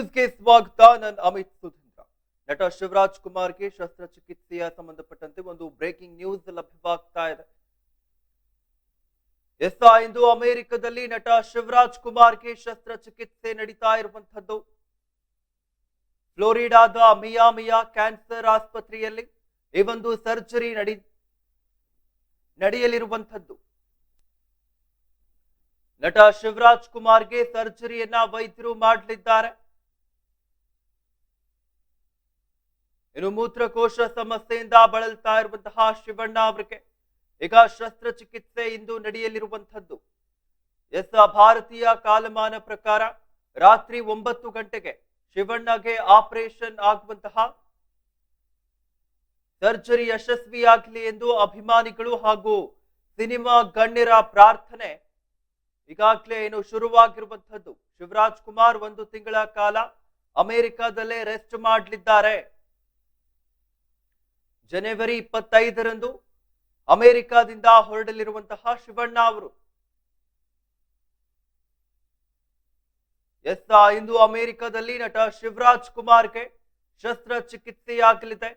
ನ್ಯೂಸ್ಗೆ ಸ್ವಾಗತ. ನಾನು ಅಮಿತ್ ಸುಧೀಂದ್ರ. ನಟ ಶಿವರಾಜ್ ಕುಮಾರ್ಗೆ ಶಸ್ತ್ರಚಿಕಿತ್ಸೆಯ ಸಂಬಂಧಪಟ್ಟಂತೆ ಒಂದು ಬ್ರೇಕಿಂಗ್ ನ್ಯೂಸ್ ಲಭ್ಯವಾಗ್ತಾ ಇದೆ. ಎಸ್ ಇಂದು ಅಮೆರಿಕದಲ್ಲಿ ನಟ ಶಿವರಾಜ್ ಕುಮಾರ್ಗೆ ಶಸ್ತ್ರಚಿಕಿತ್ಸೆ ನಡೀತಾ ಇರುವಂತಹದ್ದು ಫ್ಲೋರಿಡಾದ ಮಿಯಾಮಿಯಾ ಕ್ಯಾನ್ಸರ್ ಆಸ್ಪತ್ರೆಯಲ್ಲಿ ಈ ಒಂದು ಸರ್ಜರಿ ನಡಿ, ನಡೆಯಲಿರುವಂಥದ್ದು. ನಟ ಶಿವರಾಜ್ ಕುಮಾರ್ಗೆ ಸರ್ಜರಿಯನ್ನ ವೈದ್ಯರು ಮಾಡಲಿದ್ದಾರೆ. ಇನ್ನು ಮೂತ್ರಕೋಶ ಸಮಸ್ಯೆಯಿಂದ ಬಳಲ್ತಾ ಇರುವಂತಹ ಶಿವಣ್ಣ ಅವರಿಗೆ ಈಗ ಶಸ್ತ್ರಚಿಕಿತ್ಸೆ ಇಂದು ನಡೆಯಲಿರುವಂಥದ್ದು. ಎಸ್ ಭಾರತೀಯ ಕಾಲಮಾನ ಪ್ರಕಾರ ರಾತ್ರಿ ಒಂಬತ್ತು ಗಂಟೆಗೆ ಶಿವಣ್ಣಗೆ ಆಪರೇಷನ್ ಆಗುವಂತಹ ಸರ್ಜರಿ ಯಶಸ್ವಿಯಾಗಲಿ ಎಂದು ಅಭಿಮಾನಿಗಳು ಹಾಗೂ ಸಿನಿಮಾ ಗಣ್ಯರ ಪ್ರಾರ್ಥನೆ ಈಗಾಗಲೇ ಏನು ಶುರುವಾಗಿರುವಂಥದ್ದು. ಶಿವರಾಜ್ ಕುಮಾರ್ ಒಂದು ತಿಂಗಳ ಕಾಲ ಅಮೆರಿಕದಲ್ಲೇ ರೆಸ್ಟ್ ಮಾಡಲಿದ್ದಾರೆ. ಜನವರಿ ಇಪ್ಪತ್ತೈದರಂದು ಅಮೆರಿಕದಿಂದ ಹೊರಡಲಿರುವಂತಹ ಶಿವಣ್ಣ ಅವರು. ಎಸ್ ಇಂದು ಅಮೆರಿಕದಲ್ಲಿ ನಟ ಶಿವರಾಜ್ ಕುಮಾರ್ಗೆ ಶಸ್ತ್ರಚಿಕಿತ್ಸೆಯಾಗಲಿದೆ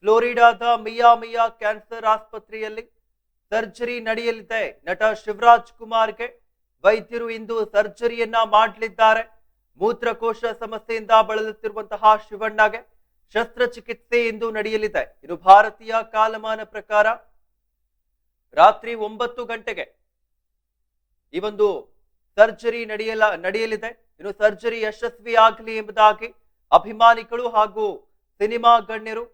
ಫ್ಲೋರಿಡಾದ ಮಿಯಾ ಮಿಯಾ ಕ್ಯಾನ್ಸರ್ ಆಸ್ಪತ್ರೆಯಲ್ಲಿ ಸರ್ಜರಿ ನಡೆಯಲಿದೆ. ನಟ ಶಿವರಾಜ್ ಕುಮಾರ್ಗೆ ವೈದ್ಯರು ಇಂದು ಸರ್ಜರಿಯನ್ನ ಮಾಡಲಿದ್ದಾರೆ. ಮೂತ್ರಕೋಶ ಸಮಸ್ಯೆಯಿಂದ ಬಳಲುತ್ತಿರುವಂತಹ ಶಿವಣ್ಣಗೆ ಶಸ್ತ್ರಚಿಕಿತ್ಸೆ ಇಂದು ನಡೆಯಲಿದೆ. ಇದು ಭಾರತೀಯ ಕಾಲಮಾನ ಪ್ರಕಾರ ರಾತ್ರಿ ಒಂಬತ್ತು ಗಂಟೆಗೆ ಈ ಒಂದು ಸರ್ಜರಿ ನಡೆಯಲ, ನಡೆಯಲಿದೆ. ಇನ್ನು ಸರ್ಜರಿ ಯಶಸ್ವಿ ಆಗಲಿ ಎಂಬುದಾಗಿ ಅಭಿಮಾನಿಗಳು ಹಾಗೂ ಸಿನಿಮಾ ಗಣ್ಯರು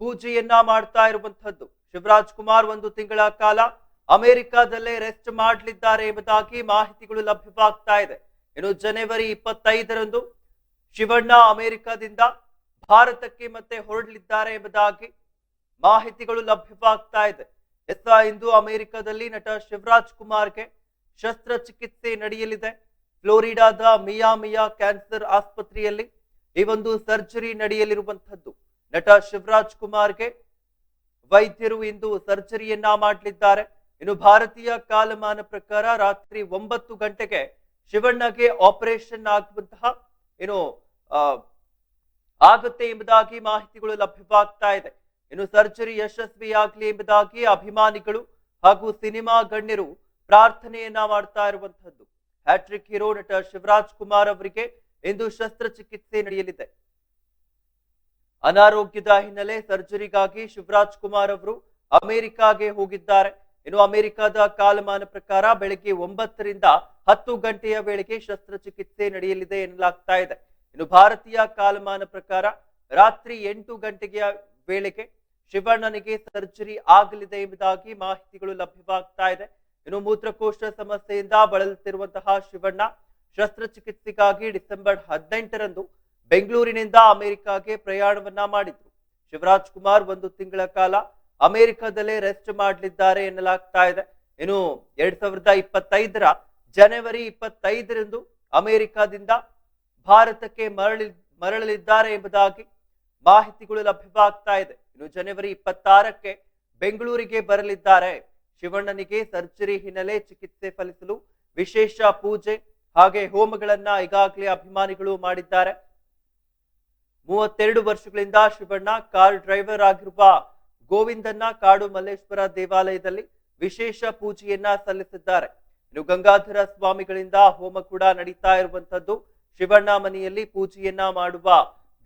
ಪೂಜೆಯನ್ನ ಮಾಡ್ತಾ ಇರುವಂತಹದ್ದು ಶಿವರಾಜ್ ಕುಮಾರ್ ಒಂದು ತಿಂಗಳ ಕಾಲ ಅಮೆರಿಕಾದಲ್ಲೇ ರೆಸ್ಟ್ ಮಾಡಲಿದ್ದಾರೆ ಎಂಬುದಾಗಿ ಮಾಹಿತಿಗಳು ಲಭ್ಯವಾಗ್ತಾ ಇದೆ. ಇನ್ನು ಜನವರಿ ಇಪ್ಪತ್ತೈದರಂದು ಶಿವಣ್ಣ ಅಮೆರಿಕದಿಂದ ಭಾರತಕ್ಕೆ ಮತ್ತೆ ಹೊರಡಲಿದ್ದಾರೆ ಎಂಬುದಾಗಿ ಮಾಹಿತಿಗಳು ಲಭ್ಯವಾಗ್ತಾ ಇದೆ. ಎಸ್ ಇಂದು ಅಮೆರಿಕದಲ್ಲಿ ನಟ ಶಿವರಾಜ್ ಕುಮಾರ್ಗೆ ಶಸ್ತ್ರಚಿಕಿತ್ಸೆ ನಡೆಯಲಿದೆ. ಫ್ಲೋರಿಡಾದ ಮಿಯಾಮಿಯಾ ಕ್ಯಾನ್ಸರ್ ಆಸ್ಪತ್ರೆಯಲ್ಲಿ ಈ ಒಂದು ಸರ್ಜರಿ ನಡೆಯಲಿರುವಂತದ್ದು ನಟ ಶಿವರಾಜ್ ಕುಮಾರ್ಗೆ ವೈದ್ಯರು ಇಂದು ಸರ್ಜರಿಯನ್ನ ಮಾಡಲಿದ್ದಾರೆ. ಇನ್ನು ಭಾರತೀಯ ಕಾಲಮಾನ ಪ್ರಕಾರ ರಾತ್ರಿ ಒಂಬತ್ತು ಗಂಟೆಗೆ ಶಿವಣ್ಣಗೆ ಆಪರೇಷನ್ ಆಗುವಂತಹ ಏನು ಆಗುತ್ತೆ ಎಂಬುದಾಗಿ ಮಾಹಿತಿಗಳು ಲಭ್ಯವಾಗ್ತಾ ಇದೆ. ಇನ್ನು ಸರ್ಜರಿ ಯಶಸ್ವಿಯಾಗಲಿ ಎಂಬುದಾಗಿ ಅಭಿಮಾನಿಗಳು ಹಾಗೂ ಸಿನಿಮಾ ಗಣ್ಯರು ಪ್ರಾರ್ಥನೆಯನ್ನ ಮಾಡ್ತಾ ಇರುವಂತಹದ್ದು ಹ್ಯಾಟ್ರಿಕ್ ಹೀರೋ ನಟ ಶಿವರಾಜ್ ಕುಮಾರ್ ಅವರಿಗೆ ಇಂದು ಶಸ್ತ್ರಚಿಕಿತ್ಸೆ ನಡೆಯಲಿದೆ. ಅನಾರೋಗ್ಯದ ಹಿನ್ನೆಲೆ ಸರ್ಜರಿಗಾಗಿ ಶಿವರಾಜ್ ಕುಮಾರ್ ಅವರು ಅಮೆರಿಕಾಗೆ ಹೋಗಿದ್ದಾರೆ. ಇನ್ನು ಅಮೆರಿಕದ ಕಾಲಮಾನ ಪ್ರಕಾರ ಬೆಳಗ್ಗೆ ಒಂಬತ್ತರಿಂದ ಹತ್ತು ಗಂಟೆಯ ವೇಳೆಗೆ ಶಸ್ತ್ರಚಿಕಿತ್ಸೆ ನಡೆಯಲಿದೆ ಎನ್ನಲಾಗ್ತಾ ಇದೆ. ಇನ್ನು ಭಾರತೀಯ ಕಾಲಮಾನ ಪ್ರಕಾರ ರಾತ್ರಿ ಎಂಟು ಗಂಟೆಯ ವೇಳೆಗೆ ಶಿವಣ್ಣನಿಗೆ ಸರ್ಜರಿ ಆಗಲಿದೆ ಎಂಬುದಾಗಿ ಮಾಹಿತಿಗಳು ಲಭ್ಯವಾಗ್ತಾ ಇದೆ. ಇನ್ನು ಮೂತ್ರಕೋಶ ಸಮಸ್ಯೆಯಿಂದ ಬಳಲುತ್ತಿರುವಂತಹ ಶಿವಣ್ಣ ಶಸ್ತ್ರಚಿಕಿತ್ಸೆಗಾಗಿ ಡಿಸೆಂಬರ್ ಹದಿನೆಂಟರಂದು ಬೆಂಗಳೂರಿನಿಂದ ಅಮೆರಿಕಾಗೆ ಪ್ರಯಾಣವನ್ನ ಮಾಡಿದ್ರು. ಶಿವರಾಜ್ ಕುಮಾರ್ ಒಂದು ತಿಂಗಳ ಕಾಲ ಅಮೆರಿಕದಲ್ಲೇ ರೆಸ್ಟ್ ಮಾಡಲಿದ್ದಾರೆ ಎನ್ನಲಾಗ್ತಾ ಇದೆ. ಇನ್ನು ಎರಡ್ ಸಾವಿರದ ಇಪ್ಪತ್ತೈದರ ಜನವರಿ ಇಪ್ಪತ್ತೈದರಂದು ಅಮೆರಿಕದಿಂದ ಭಾರತಕ್ಕೆ ಮರಳಿ ಮರಳಲಿದ್ದಾರೆ ಎಂಬುದಾಗಿ ಮಾಹಿತಿಗಳು ಲಭ್ಯವಾಗ್ತಾ ಇದೆ. ಇನ್ನು ಜನವರಿ ಇಪ್ಪತ್ತಾರಕ್ಕೆ ಬೆಂಗಳೂರಿಗೆ ಬರಲಿದ್ದಾರೆ. ಶಿವಣ್ಣನಿಗೆ ಸರ್ಜರಿ ಹಿನ್ನೆಲೆ ಚಿಕಿತ್ಸೆ ಫಲಿಸಲು ವಿಶೇಷ ಪೂಜೆ ಹಾಗೆ ಹೋಮಗಳನ್ನ ಈಗಾಗಲೇ ಅಭಿಮಾನಿಗಳು ಮಾಡಿದ್ದಾರೆ. ಮೂವತ್ತೆರಡು ವರ್ಷಗಳಿಂದ ಶಿವಣ್ಣ ಕಾರ್ ಡ್ರೈವರ್ ಆಗಿರುವ ಗೋವಿಂದನ್ನ ಕಾಡು ಮಲ್ಲೇಶ್ವರ ದೇವಾಲಯದಲ್ಲಿ ವಿಶೇಷ ಪೂಜೆಯನ್ನ ಸಲ್ಲಿಸಿದ್ದಾರೆ. ಇನ್ನು ಗಂಗಾಧರ ಸ್ವಾಮಿಗಳಿಂದ ಹೋಮ ಕೂಡ ನಡೀತಾ ಇರುವಂತದ್ದು ಶಿವಣ್ಣ ಮನೆಯಲ್ಲಿ ಪೂಜೆಯನ್ನ ಮಾಡುವ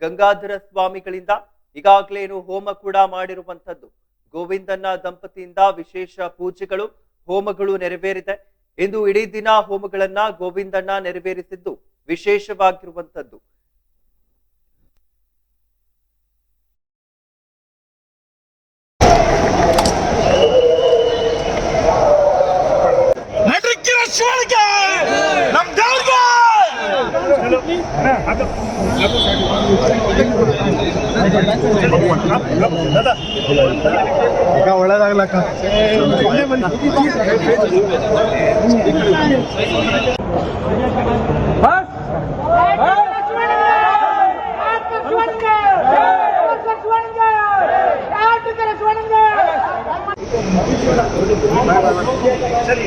ಗಂಗಾಧರ ಸ್ವಾಮಿಗಳಿಂದ ಈಗಾಗಲೇ ಏನು ಹೋಮ ಕೂಡ ಮಾಡಿರುವಂತದ್ದು ಗೋವಿಂದನ್ನ ದಂಪತಿಯಿಂದ ವಿಶೇಷ ಪೂಜೆಗಳು, ಹೋಮಗಳು ನೆರವೇರಿದೆ. ಇಂದು ಇಡೀ ದಿನ ಹೋಮಗಳನ್ನ ಗೋವಿಂದಣ್ಣ ನೆರವೇರಿಸಿದ್ದು ವಿಶೇಷವಾಗಿರುವಂತದ್ದು ಅಕ್ಕ ಒಳ್ಳೇದಾಗ್ಲಕ್ಕ ಸರಿ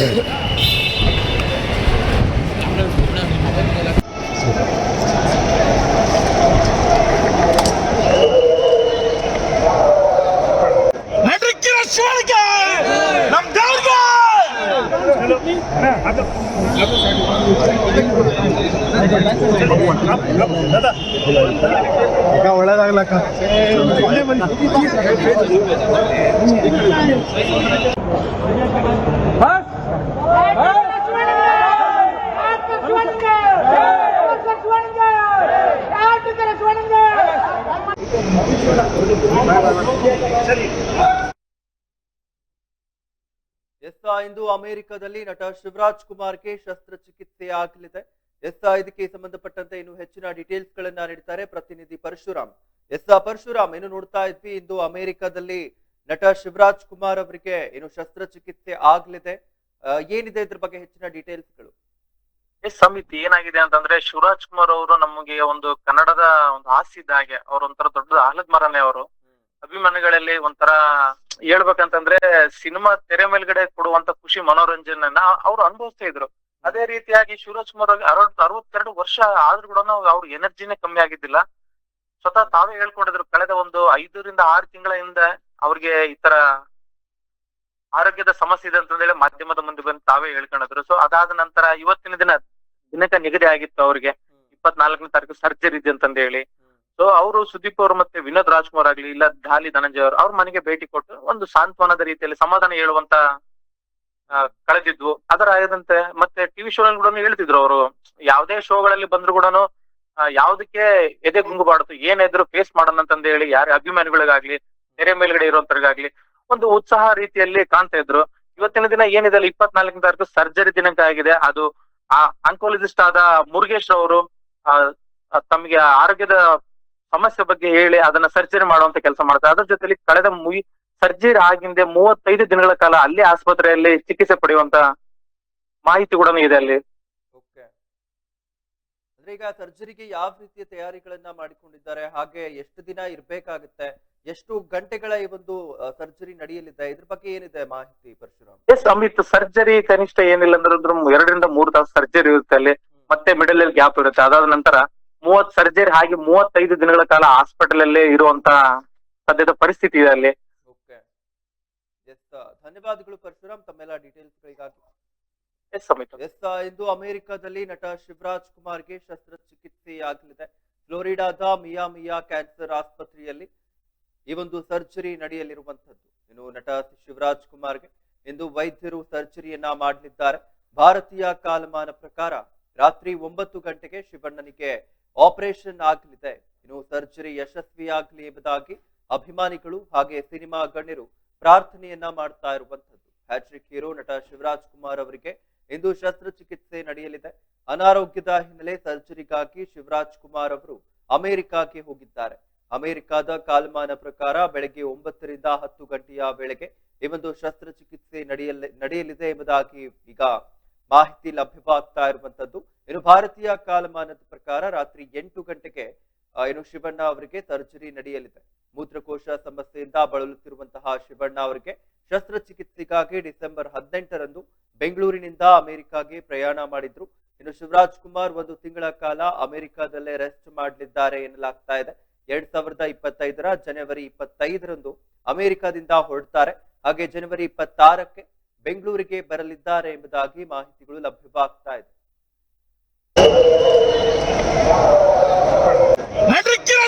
Yeah. ಅಕ್ಕ ಒಳ್ಳೇದಾಗ್ಲಕ್ಕ ಎಸ್ ಇಂದು ಅಮೆರಿಕದಲ್ಲಿ ನಟ ಶಿವರಾಜ್ ಕುಮಾರ್ಗೆ ಶಸ್ತ್ರಚಿಕಿತ್ಸೆ ಆಗಲಿದೆ. ಎಸ್ ಇದಕ್ಕೆ ಸಂಬಂಧಪಟ್ಟಂತೆ ಇನ್ನು ಹೆಚ್ಚಿನ ಡೀಟೇಲ್ಸ್ ಗಳನ್ನ ನೀಡ್ತಾರೆ ಪ್ರತಿನಿಧಿ ಪರಶುರಾಮ್. ಎಸ್ ಪರಶುರಾಮ್ ಏನು ನೋಡ್ತಾ ಇದ್ವಿ, ಇಂದು ಅಮೆರಿಕದಲ್ಲಿ ನಟ ಶಿವರಾಜ್ ಕುಮಾರ್ ಅವರಿಗೆ ಏನು ಶಸ್ತ್ರಚಿಕಿತ್ಸೆ ಆಗ್ಲಿದೆ. ಏನಿದೆ ಇದ್ರ ಬಗ್ಗೆ ಹೆಚ್ಚಿನ ಡೀಟೇಲ್ಸ್ಗಳು ಎಸ್ ಸಮಿತಿ, ಏನಾಗಿದೆ ಅಂತಂದ್ರೆ ಶಿವರಾಜ್ ಕುಮಾರ್ ಅವರು ನಮಗೆ ಒಂದು ಕನ್ನಡದ ಒಂದು ಇದ್ದ ಹಾಗೆ, ಅವ್ರ ಒಂಥರ ದೊಡ್ಡ ಆಹ್ಲಾದ್ ಮರನೇ ಅವರು. ಅಭಿಮಾನಿಗಳಲ್ಲಿ ಒಂಥರ ಹೇಳ್ಬೇಕಂತಂದ್ರೆ ಸಿನಿಮಾ ತೆರೆ ಮೇಲ್ಗಡೆ ಕೊಡುವಂತ ಖುಷಿ ಮನೋರಂಜನೆಯನ್ನ ಅವ್ರು ಅನುಭವಿಸ್ತಾ ಇದ್ರು. ಅದೇ ರೀತಿಯಾಗಿ ಶಿವರಾಜ್ ಕುಮಾರ್ ಅರವತ್, ಅರವತ್ತೆರಡು ವರ್ಷ ಆದ್ರೂ ಕೂಡ ಅವ್ರ ಎನರ್ಜಿನೇ ಕಮ್ಮಿ ಆಗಿದ್ದಿಲ್ಲ. ಸ್ವತಃ ತಾವೇ ಹೇಳ್ಕೊಂಡಿದ್ರು, ಕಳೆದ ಒಂದು ಐದರಿಂದ ಆರು ತಿಂಗಳ ಹಿಂದೆ ಅವ್ರಿಗೆ ಈ ಆರೋಗ್ಯದ ಸಮಸ್ಯೆ ಇದೆ ಅಂತಂದೇಳಿ ಮಾಧ್ಯಮದ ಮುಂದೆ ಬಂದು ತಾವೇ ಹೇಳ್ಕೊಂಡಿದ್ರು. ಸೊ ಅದಾದ ನಂತರ ಇವತ್ತಿನ ದಿನ ದಿನಕ್ಕೆ ನಿಗದಿ ಆಗಿತ್ತು ಅವ್ರಿಗೆ. ಇಪ್ಪತ್ನಾಲ್ಕನೇ ತಾರೀಕು ಸರ್ಜರಿ ಇದೆ ಅಂತಂದು ಹೇಳಿ. ಸೊ ಅವರು ಸುದೀಪ್ ಅವರು ಮತ್ತೆ ವಿನೋದ್ ರಾಜ್ಕುಮಾರ್ ಆಗ್ಲಿ ಇಲ್ಲ ಧಾಲಿ ಧನಂಜಯ ಅವರು ಅವ್ರ ಮನೆಗೆ ಭೇಟಿ ಕೊಟ್ಟು ಒಂದು ಸಾಂತ್ವನದ ರೀತಿಯಲ್ಲಿ ಸಮಾಧಾನ ಹೇಳುವಂತ ಕಳೆದಿದ್ವು. ಅದರ ಆಯದಂತೆ ಮತ್ತೆ ಟಿವಿ ಶೋ ಕೂಡ ಹೇಳ್ತಿದ್ರು ಅವರು ಯಾವುದೇ ಶೋಗಳಲ್ಲಿ ಬಂದ್ರು ಕೂಡ ಯಾವ್ದಕ್ಕೆ ಎದೆ ಗುಂಗುಬಾರ್ದು ಏನಿದ್ರು ಫೇಸ್ ಮಾಡೋಣ ಅಂತಂದ ಹೇಳಿ ಯಾರ ಅಭಿಮಾನಿಗಳಿಗಾಗ್ಲಿ ನೆರೆ ಮೇಲ್ಗಡೆ ಇರುವಂತರಿಗಾಗ್ಲಿ ಒಂದು ಉತ್ಸಾಹ ರೀತಿಯಲ್ಲಿ ಕಾಣ್ತಾ ಇದ್ರು. ಇವತ್ತಿನ ದಿನ ಏನಿದೆ ಅಲ್ಲ ಇಪ್ಪತ್ನಾಲ್ಕನೇ ತಾರೀಕು ಸರ್ಜರಿ ದಿನಾಂಕ ಆಗಿದೆ. ಅದು ಆ ಅಂಕೋಲಜಿಸ್ಟ್ ಆದ ಮುರುಗೇಶ್ ಅವರು ಆ, ತಮಗೆ ಆರೋಗ್ಯದ ಸಮಸ್ಯೆ ಬಗ್ಗೆ ಹೇಳಿ ಅದನ್ನ ಸರ್ಜರಿ ಮಾಡುವಂತ ಕೆಲಸ ಮಾಡ್ತಾರೆ ಅದ್ರ ಜೊತೆಲಿ ಕಳೆದ ಮುಗಿ ಸರ್ಜರಿ ಆಗಿಂದೆ ಮೂವತ್ತೈದು ದಿನಗಳ ಕಾಲ ಅಲ್ಲಿ ಆಸ್ಪತ್ರೆಯಲ್ಲಿ ಚಿಕಿತ್ಸೆ ಪಡೆಯುವಂತ ಮಾಹಿತಿ ಕೂಡ ಇದೆ ಅಲ್ಲಿ. ಅಂದ್ರೆ ಈಗ ಸರ್ಜರಿಗೆ ಯಾವ ರೀತಿಯ ತಯಾರಿಗಳನ್ನ ಮಾಡಿಕೊಂಡಿದ್ದಾರೆ? ಹಾಗೆ ಎಷ್ಟು ದಿನ ಇರ್ಬೇಕಾಗುತ್ತೆ? ಎಷ್ಟು ಗಂಟೆಗಳ ಈ ಒಂದು ಸರ್ಜರಿ ನಡೆಯಲಿದೆ? ಇದ್ರ ಬಗ್ಗೆ ಏನಿದೆ ಮಾಹಿತಿ ಪರಶುರಾಮ್? ಎಸ್ ಅಮಿತ್ ಸರ್ಜರಿ ಕನಿಷ್ಠ ಏನಿಲ್ಲ ಅಂದ್ರೆ ಎರಡರಿಂದ ಮೂರು ತಾಸು ಸರ್ಜರಿ ಇರುತ್ತೆ ಅಲ್ಲಿ. ಮತ್ತೆ ಮಿಡಲ್ ಅಲ್ಲಿ ಗ್ಯಾಪ್ ಇರುತ್ತೆ. ಅದಾದ ನಂತರ ಮೂವತ್ ಸರ್ಜರಿ ಹಾಗೆ ಮೂವತ್ತೈದು ದಿನಗಳ ಕಾಲ ಹಾಸ್ಪಿಟಲ್ ಅಲ್ಲೇ ಇರುವಂತ ಸದ್ಯದ ಪರಿಸ್ಥಿತಿ ಇದೆ ಅಲ್ಲಿ. ಓಕೆ ಎಸ್ ಧನ್ಯವಾದಗಳು ಪರಶುರಾಮ್. ತಮ್ಮೆಲ್ಲ ಡೀಟೇಲ್ಸ್ ಗಳಿಗಾಗಿ. ಎಸ್ ಸಮಿತ ಎಸ್ ಇಂದು ಅಮೆರಿಕದಲ್ಲಿ ನಟ ಶಿವರಾಜ್ ಕುಮಾರ್ಗೆ ಶಸ್ತ್ರಚಿಕಿತ್ಸೆ ಆಗಲಿದೆ ಫ್ಲೋರಿಡಾದ ಮಿಯಾ ಮಿಯಾ ಕ್ಯಾನ್ಸರ್ ಆಸ್ಪತ್ರೆಯಲ್ಲಿ ಈ ಒಂದು ಸರ್ಜರಿ ನಡೆಯಲಿರುವಂತದ್ದು ಇನ್ನು ನಟ ಶಿವರಾಜ್ ಕುಮಾರ್ಗೆ ಇಂದು ವೈದ್ಯರು ಸರ್ಜರಿಯನ್ನ ಮಾಡಲಿದ್ದಾರೆ. ಭಾರತೀಯ ಕಾಲಮಾನ ಪ್ರಕಾರ ರಾತ್ರಿ ಒಂಬತ್ತು ಗಂಟೆಗೆ ಶಿವಣ್ಣನಿಗೆ ಆಪರೇಷನ್ ಆಗಲಿದೆ. ಇನ್ನು ಸರ್ಜರಿ ಯಶಸ್ವಿಯಾಗಲಿ ಎಂಬುದಾಗಿ ಅಭಿಮಾನಿಗಳು ಹಾಗೆ ಸಿನಿಮಾ ಗಣ್ಯರು ಪ್ರಾರ್ಥನೆಯನ್ನ ಮಾಡ್ತಾ ಇರುವಂತದ್ದು ಹ್ಯಾಟ್ರಿಕ್ ಹೀರೋ ನಟ ಶಿವರಾಜ್ ಕುಮಾರ್ ಅವರಿಗೆ ಇಂದು ಶಸ್ತ್ರಚಿಕಿತ್ಸೆ ನಡೆಯಲಿದೆ. ಅನಾರೋಗ್ಯದ ಹಿನ್ನೆಲೆ ಸರ್ಜರಿಗಾಗಿ ಶಿವರಾಜ್ ಕುಮಾರ್ ಅವರು ಅಮೆರಿಕಾಗೆ ಹೋಗಿದ್ದಾರೆ. ಅಮೆರಿಕಾದ ಕಾಲಮಾನ ಪ್ರಕಾರ ಬೆಳಗ್ಗೆ ಒಂಬತ್ತರಿಂದ ಹತ್ತು ಗಂಟೆಯ ವೇಳೆಗೆ ಈ ಒಂದು ಶಸ್ತ್ರಚಿಕಿತ್ಸೆ ನಡೆಯಲಿ, ನಡೆಯಲಿದೆ ಎಂಬುದಾಗಿ ಈಗ ಮಾಹಿತಿ ಲಭ್ಯವಾಗ್ತಾ ಇರುವಂತದ್ದು. ಇನ್ನು ಭಾರತೀಯ ಕಾಲಮಾನದ ಪ್ರಕಾರ ರಾತ್ರಿ ಎಂಟು ಗಂಟೆಗೆ ಏನು ಶಿವಣ್ಣ ಅವರಿಗೆ ಸರ್ಜರಿ ನಡೆಯಲಿದೆ. ಮೂತ್ರಕೋಶ ಸಮಸ್ಯೆಯಿಂದ ಬಳಲುತ್ತಿರುವಂತಹ ಶಿವಣ್ಣ ಅವರಿಗೆ ಶಸ್ತ್ರಚಿಕಿತ್ಸೆಗಾಗಿ ಡಿಸೆಂಬರ್ ಹದಿನೆಂಟರಂದು ಬೆಂಗಳೂರಿನಿಂದ ಅಮೆರಿಕಾಗೆ ಪ್ರಯಾಣ ಮಾಡಿದ್ರು. ಇನ್ನು ಶಿವರಾಜ್ ಕುಮಾರ್ ಒಂದು ತಿಂಗಳ ಕಾಲ ಅಮೆರಿಕಾದಲ್ಲೇ ರೆಸ್ಟ್ ಮಾಡಲಿದ್ದಾರೆ ಎನ್ನಲಾಗ್ತಾ ಇದೆ. ಎರಡ್ ಸಾವಿರದ ಇಪ್ಪತ್ತೈದರ ಜನವರಿ ಇಪ್ಪತ್ತೈದರಂದು ಅಮೆರಿಕದಿಂದ ಹೊರಡ್ತಾರೆ. ಹಾಗೆ ಜನವರಿ ಇಪ್ಪತ್ತಾರಕ್ಕೆ ಬೆಂಗಳೂರಿಗೆ ಬರಲಿದ್ದಾರೆ ಎಂಬುದಾಗಿ ಮಾಹಿತಿಗಳು ಲಭ್ಯವಾಗ್ತಾ ಇದೆ. ನಡ್ರಿಕ್ಕಿನ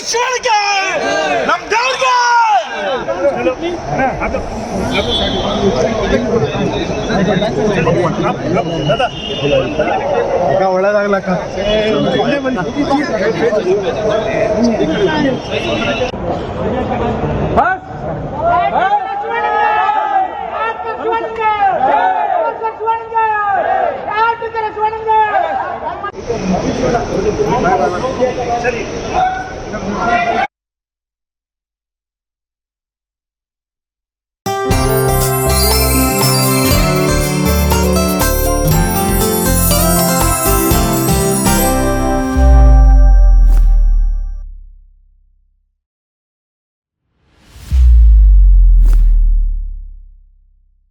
ಶಿವನಿಗೆ ನಮ್ ದೇವ್ರಿಗೆ ಅಕ್ಕ ಒಳ್ಳೇದಾಗ್ಲಕ್ಕ ಶಿವಣ್ಣ